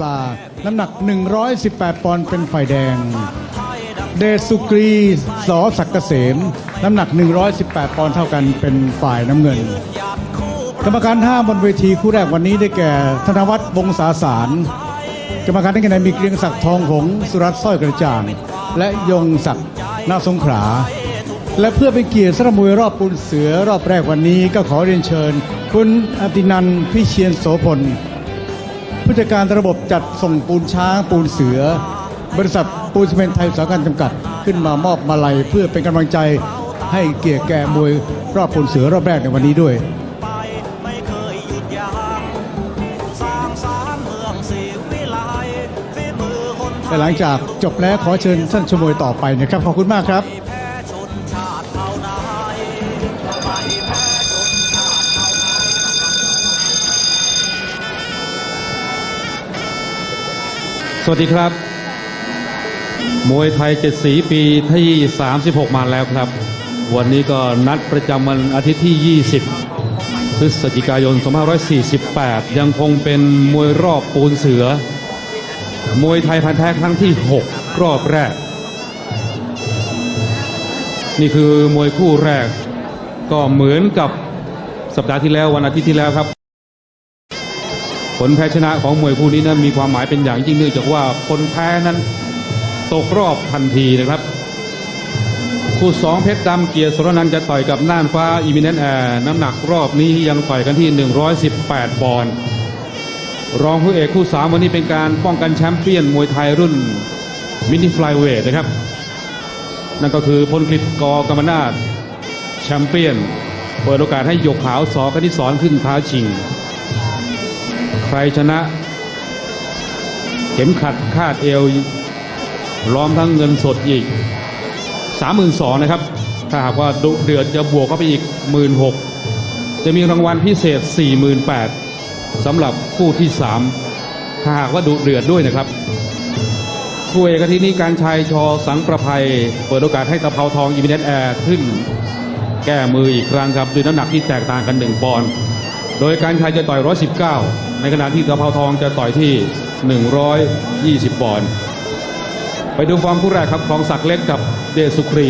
ปลา น้ำหนัก 118 ปอนด์เป็นฝ่ายแดง เดชสุกรีสอศักเกษม น้ำหนัก 118 ปอนด์เท่ากันเป็นฝ่ายน้ำเงิน กรรมการห้าบนเวทีคู่แรกวันนี้ได้แก่ ธนวัฒน์วงศาสาร กรรมการทั้งคะแนนมีเกรียงศักดิ์ทองหงสุรัตน์สร้อยกระจ่าง และยงศักดิ์นาสงขลาและเพื่อเป็นเกียรติสำหรับมวยรอบปูนเสือรอบแรกวันนี้ก็ขอเรียนเชิญ คุณอตินันท์พิเชียนโสพล ผู้จัดการระบบจัดส่งปูนช้างปูนเสือ บริษัทปูนซีเมนต์ไทยสากรรจำกัด ขึ้นมามอบมาลัยเพื่อเป็นกำลังใจให้เกียรติแก่มวยรอบปูนเสือรอบแรกในวันนี้ด้วยหลังจากจบแล้วขอเชิญท่านชมวยต่อไปนะครับขอบคุณมากครับ สวัสดีครับ มวยไทยเจ็ดสีปีที่ 36 มาแล้วครับ วันนี้ก็นัดประจำวันอาทิตย์ที่ 20 พฤศจิกายน 2548 ยังคงเป็นมวยรอบปูนเสือ มวยไทยพันแท้ครั้งที่ 6 รอบแรก นี่คือมวยคู่แรก ก็เหมือนกับสัปดาห์ที่แล้ววันอาทิตย์ที่แล้วครับ ลแพ้ชนะของมวยคู่นี้นั้นมีความหมายเป็นอย่างยิ่งเนื่องจากว่าคนแพ้นั้นตกรอบทันทีนะครับ คู่สองเพชรดำเกียรติสรนันท์จะต่อยกับน่านฟ้าอีมิเนนแอร์น้ำหนักรอบนี้ยังต่อยกันที่ 118 ปอนด์รองผู้เอกคู่สามวันนี้เป็นการป้องกันแชมป์เปี้ยนมวยไทยรุ่นมินิฟลายเวทนะครับ นั่นก็คือพลกฤษกอกรรมนาศแชมเปี้ยน เปิดโอกาสให้หยกขาวสอกนิสอนขึ้นท้าชิง ใครชนะ เข็มขัดคาดเอวล้อมทั้งเงินสดอีก 32,000นะครับ ถ้าหากว่าดุเดือดจะบวกเข้าไปอีก 16,000 จะมีรางวัลพิเศษ 48,000สำหรับคู่ที่ 3 ถ้าหากว่าดุเดือดด้วยนะครับคู่เอกที่นี้การชัยชอสังประภัย เปิดโอกาสให้ตะเภาทองอีมิเนตแอร์ขึ้น แก้มืออีกครั้งครับด้วยน้ำหนักที่แตกต่างกัน 1 ปอนด์โดยการชัยจะต่อย 119 ในขณะที่ตะเภาทองจะต่อยที่ 120 ปอนด์ไปดูฟอร์มคู่แรกครับคลองศักดิ์เล็กกับเดชสุครี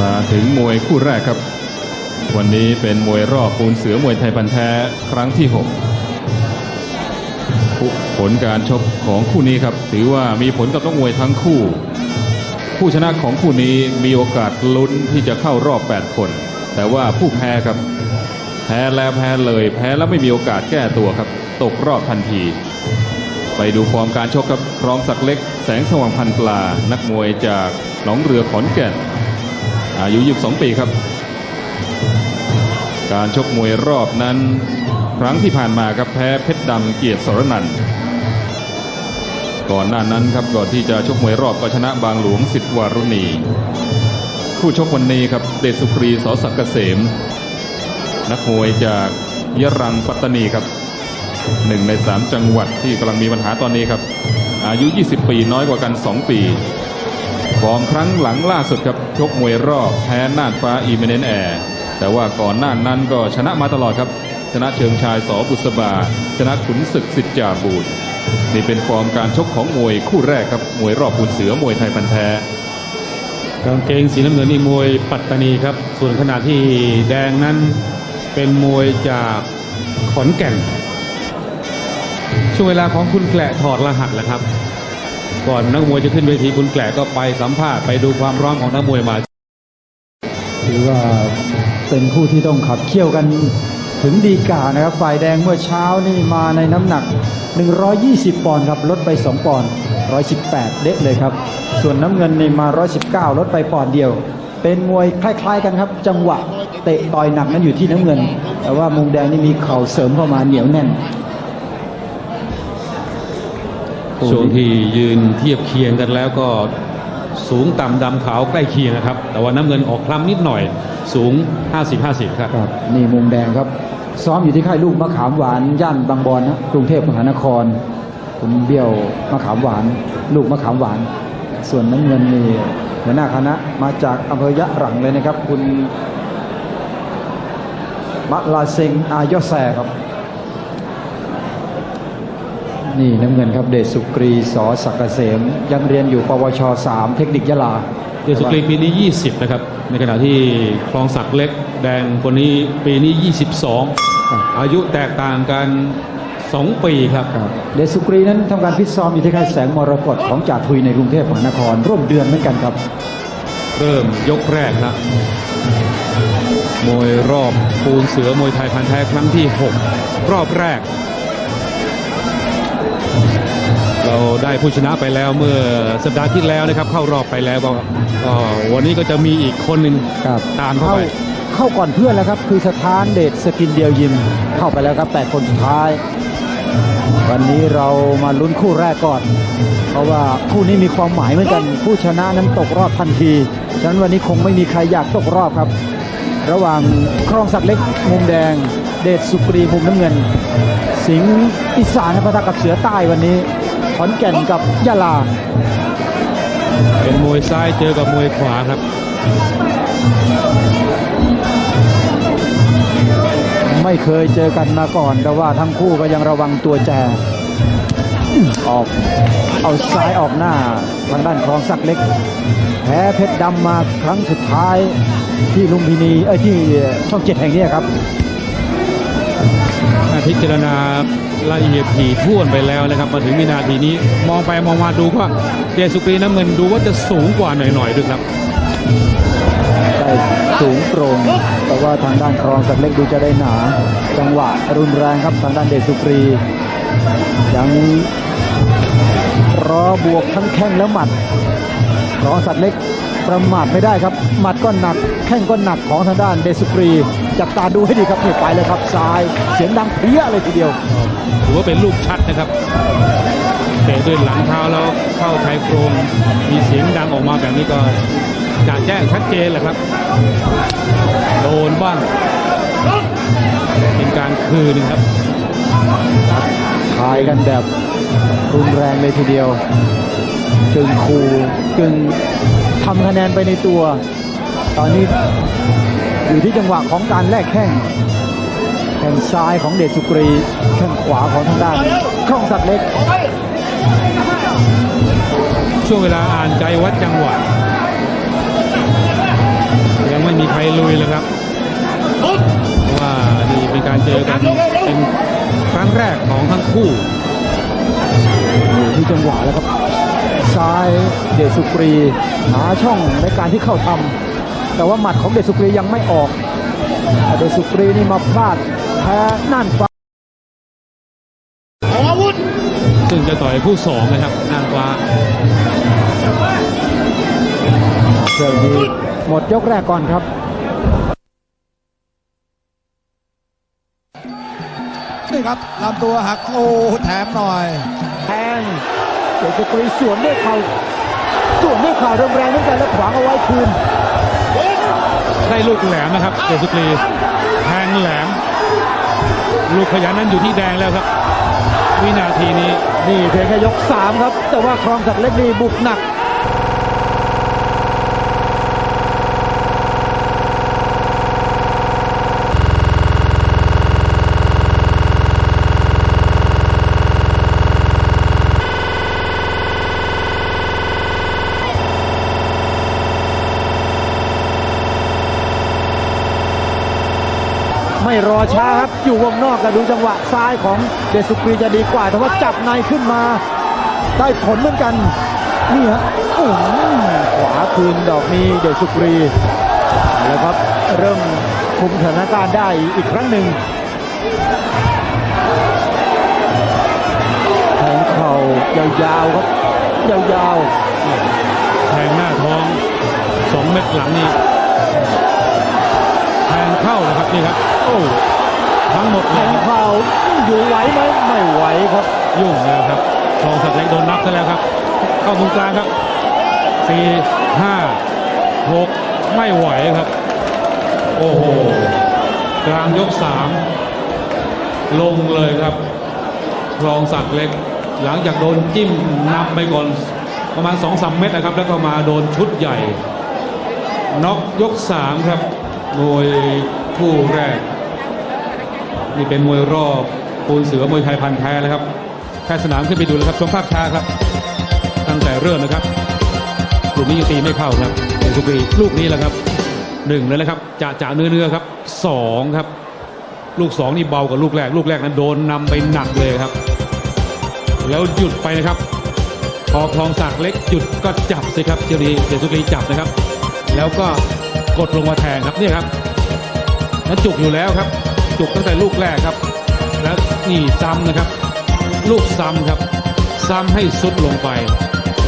มาถึงมวยคู่แรกครับ วันนี้เป็นมวยรอบปูนเสือมวยไทยพันธ์แท้ครั้งที่6ผู้ผลการชกของคู่นี้ครับ ถือว่ามีผลกับนักมวยทั้งคู่ ผู้ชนะของคู่นี้มีโอกาสลุ้นที่จะเข้ารอบ 8 คน แต่ว่าผู้แพ้ครับ พ้แล้วแพ้เลย แพ้แล้วไม่มีโอกาสแก้ตัวครับ ตกรอบทันที ไปดูฟอร์มการชกครับครองศักเล็ก แสงสว่างพันปลา นักมวยจากหนองเรือขอนแก่น อายุ 22 ปีครับ การชกมวยรอบนั้น ครั้งที่ผ่านมาครับแพ้เพชรดำเกียรติสรนันก่อนหน้านั้นครับก่อนที่จะชกมวยรอบก็ชนะบางหลวงสิทธิ์วารุณีผู้ชกวันนี้ครับเดชสุครีสอศักเกษม นักมวยจากยะรังปัตตานีครับหนึ่งในสามจังหวัดที่กำลังมีปัญหาตอนนี้ครับ อายุ 20 ปีน้อยกว่ากัน 2 ปีฟอร์มครั้งหลังล่าสุดครับชกมวยรอบแพ้น่านฟ้าอีเมเนนแอร์แต่ว่าก่อนหน้านั้นก็ชนะมาตลอดครับ ชนะเชิงชายสอบุษบา ชนะขุนศึกสิทธิ์จาบูดนี่เป็นฟอร์มการชกของมวยคู่แรกครับมวยรอบปูนเสือมวยไทยพันธ์แท้กางเกงสีน้ำเงินนี่มวยปัตตานีครับ ส่วนขณะที่แดงนั้น เป็นมวยจากขอนแก่น ช่วงเวลาของคุณแกละถอดรหัสแหละครับ ก่อนนักมวยจะขึ้นเวทีคุณแกละก็ไปสัมภาษณ์ไปดูความพร้อมของนักมวยมาถือว่าเป็นคู่ที่ต้องขับเคี่ยวกันถึงดีกานะครับ ฝ่ายแดงเมื่อเช้านี่มาในน้ำหนัก 120 ปอนด์ครับ ลดไป 2 ปอนด์ 118 เด็ดเลยครับ ส่วนน้ำเงินนี่มา 119 ลดไปปอนด์เดียว เป็นมวยคล้าย ๆ กันครับ จังหวะ เตะต่อยหนักนั้นอยู่ที่น้ำเงิน แต่ว่ามุมแดงนี่มีเข่าเสริมเข้ามาเหนียวแน่นช่วงที่ยืนเทียบเคียงกันแล้วก็สูงต่ำดำขาวใกล้เคียงนะครับ แต่ว่าน้ำเงินออกคล้ำนิดหน่อย สูง 50-50 ครับครับ นี่มุมแดงครับ ซ้อมอยู่ที่ค่ายลูกมะขามหวานย่านบางบอนนะกรุงเทพมหานครคุณเบี้ยวมะขามหวาน ลูกมะขามหวาน ส่วนน้ำเงินนี่หัวหน้าคณะมาจากอำเภอยะหรังเลยนะครับ คุณ มะลาเซงอายอแซครับ นี่น้ำเงินครับเดชสุกรีสอศักดิ์เกษมยังเรียนอยู่ปวช 3 เทคนิคยะลา เดชสุกรีปีนี้ 20 นะครับ ในขณะที่คลองศักดิ์เล็กแดงคนนี้ปีนี้ 22 อายุแตกต่างกัน2ปีครับครับเดชสุกรีนั้นทำการฟิตซ้อมอยู่ที่ค่ายแสงมรกตของจ่าทุยในกรุงเทพมหานครร่วมเดือนเหมือนกันครับ เริ่มยกแรกครับ มวยรอบปูนเสือมวยไทยพันธุ์แท้ครั้งที่ 6 รอบแรก เราได้ผู้ชนะไปแล้วเมื่อสัปดาห์ที่แล้วนะครับ เข้ารอบไปแล้วก็ก็วันนี้ก็จะมีอีกคนหนึ่งครับตามเข้าเข้าไปเข้าก่อนเพื่อนแล้วครับ คือสถานเดชสกินเดียวยิมเข้าไปแล้วครับแปดคนสุดท้าย วันนี้เรามาลุ้นคู่แรกก่อน เพราะว่าคู่นี้มีความหมายเหมือนกัน ผู้ชนะนั้นตกรอบทันทีฉะนั้นวันนี้คงไม่มีใครอยากตกรอบครับ ระหว่างครองศักดิ์เล็กมุมแดง เดชสุกรีมุมน้ำเงิน สิงห์อีสานปะทะกับเสือใต้วันนี้ ขอนแก่นกับยะลา เป็นมวยซ้ายเจอกับมวยขวาครับ ไม่เคยเจอกันมาก่อนแต่ว่าทั้งคู่ก็ยังระวังตัวแจ อื้อออกเอาซ้ายออกหน้าทางด้านคลองสักดิ์เล็ก แพ้เพชรดำมาครั้งสุดท้ายที่ลุมพินีเอ้ยที่ช่องเจ็ดแห่งเนี้ยครับพิจารณาละเอียดถี่ถ้วนไปแล้วนะครับ มาถึงวินาทีนี้มองไปมองมาดูก็เดชสุกรีน้ำเงินดูว่าจะสูงกว่าหน่อยๆด้วยครับได้สูงโปร่งแต่ว่าทางด้านครองสักดิ์เล็กดูจะได้หนา จังหวะรุนแรงครับทางด้านเดชสุกรี ยังรอบวกทั้งแข้งและหมัดครองสักดิ์เล็กประมาทไม่ได้ครับ หมัดก็หนักแข้งก็หนักของทางด้านเดชสุกรี จับตาดูให้ดีครับนี่ไปเลยครับซ้าย เสียงดังเพี้ยเลยทีเดียวถือว่าเป็นลูกชัดนะครับเตะด้วยหลังเท้าแล้วเข้าชายโครงมีเสียงดังออกมาแบบนี้ก็จะแจ้งชัดเจนแหละครับ โดนบ้างเป็นการคืนครับ ทายกันแบบรุนแรงเลยทีเดียวกึ่งคูกึ่งทำคะแนนไปในตัว ตอนนี้อยู่ที่จังหวะของการแลกแข้งแข้งซ้ายของเดชสุกรีแข้งขวาของทางด้านคล่องสัตว์เล็ก ช่วงเวลาอ่านใจวัดจังหวะยังไม่มีใครลุยเลยครับ เป็นการเจอกันเป็นครั้งแรกของทั้งคู่อยู่ที่จังหวะแล้วครับ ซ้ายเดชสุกรีหาช่องในการที่เข้าทำแต่ว่าหมัดของเดชสุกรียังไม่ออกแต่เดชสุกรีนี่มาพลาดแพ้น่านฟ้าซึ่งจะต่อยคู่สองนะครับนางฟ้าเที่ยวนี้หมดยกแรกก่อนครับ ครับลำตัวหักโอ้แถมหน่อย แทงเดชสุกรีสวนด้วยเข่าสวนด้วยเข่าแรงๆเหมือนกันแล้วขวางเอาไว้คืนได้ลูกแหลมนะครับเดชสุกรีแทงแหลม ลูกขยันนั้นอยู่ที่แดงแล้วครับ วินาทีนี้นี่เพียงแค่ยก3ครับ แต่ว่าครองศักดิ์เล็กนี่บุกหนัก อยู่วงนอกก็ดูจังหวะซ้ายของเดชสุกรีจะดีกว่า แต่ว่าจับในขึ้นมา ได้ผลเหมือนกันนี่ฮะโอ้ขวาคืนดอกนี้เดชสุกรีแล้วครับเริ่มคุมสถานการณ์ได้อีกครั้งหนึ่งแทงเข่ายาวๆครับยาวๆแทงหน้าท้องสองเม็ดหลังนี่แทงเข้านะครับนี่ครับโอ้ ทั้งหมดแทเลยงครับเข่าอยู่ไหวไหมไม่ไหวครับ ยุ่งแล้วครับคลองสัตว์เล็กโดนนับซะแล้วครับ เข้าตรงกลางครับสี่ห้าหกไม่ไหวครับ โอ้โหกลางยกสามลงเลยครับคลองสัตว์เล็ก หลังจากโดนจิ้มนำไปก่อนประมาณสองสามเม็ดนะครับ แล้วก็มาโดนชุดใหญ่ น็อกยกสามครับมวยคู่แรก นี่เป็นมวยรอบปูนเสือมวยไทยพันแท้แล้วครับทยสนามขึ้นไปดูเลยครับชมภาพช้าครับ ตั้งแต่เริ่มนะครับลูกนี้ยังตีไม่เข้าครับเดสุกรีลูกนี้แหละครับหนึ่งเลยนะครับจะจะเนื้อเนื้อครับสองครับ ลูกสองนี่เบากว่าลูกแรก ลูกแรกนั้นโดนนำไปหนักเลยครับ แล้วหยุดไปนะครับพอคลองสากเล็กหยุดก็จับสิครับเจรีเดสุกรีจับนะครับ แล้วก็กดลงมาแทงครับเนี่ยครับแล้วจุกอยู่แล้วครับ จุกตั้งแต่ลูกแรกครับ แล้วนี่ซ้ำนะครับ ลูกซ้ำครับ ซ้ำให้สุดลงไป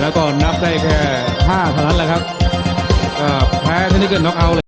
แล้วก็นับได้แค่ห้าเท่านั้นแหละครับแพ้ที่นิคเกินน็อกเอาท์เลย